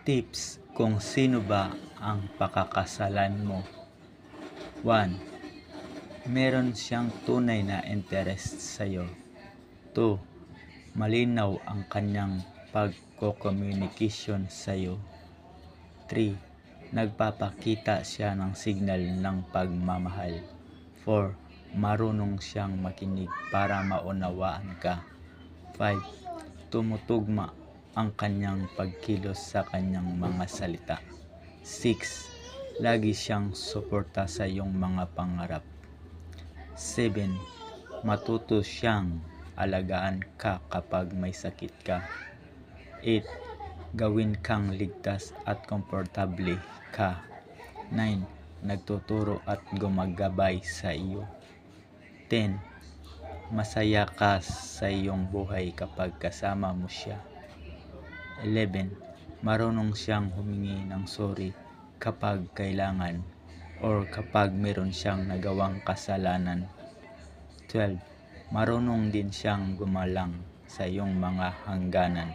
Tips kung sino ba ang pakakasalan mo. 1. Meron siyang tunay na interest sa iyo. 2. Malinaw ang kanyang pagko-communication sa iyo. 3. Nagpapakita siya ng signal ng pagmamahal. 4. Marunong siyang makinig para maunawaan ka. 5. Tumutugma ang kanyang pagkilos sa kanyang mga salita. 6. Lagi siyang suporta sa iyong mga pangarap. 7. Matuto siyang alagaan ka kapag may sakit ka. 8. Gawin kang ligtas at komportable ka. 9. Nagtuturo at gumagabay sa iyo. 10. Masaya ka sa iyong buhay kapag kasama mo siya. 11. Marunong siyang humingi ng sorry kapag kailangan or kapag meron siyang nagawang kasalanan. 12. Marunong din siyang gumalang sa iyong mga hangganan.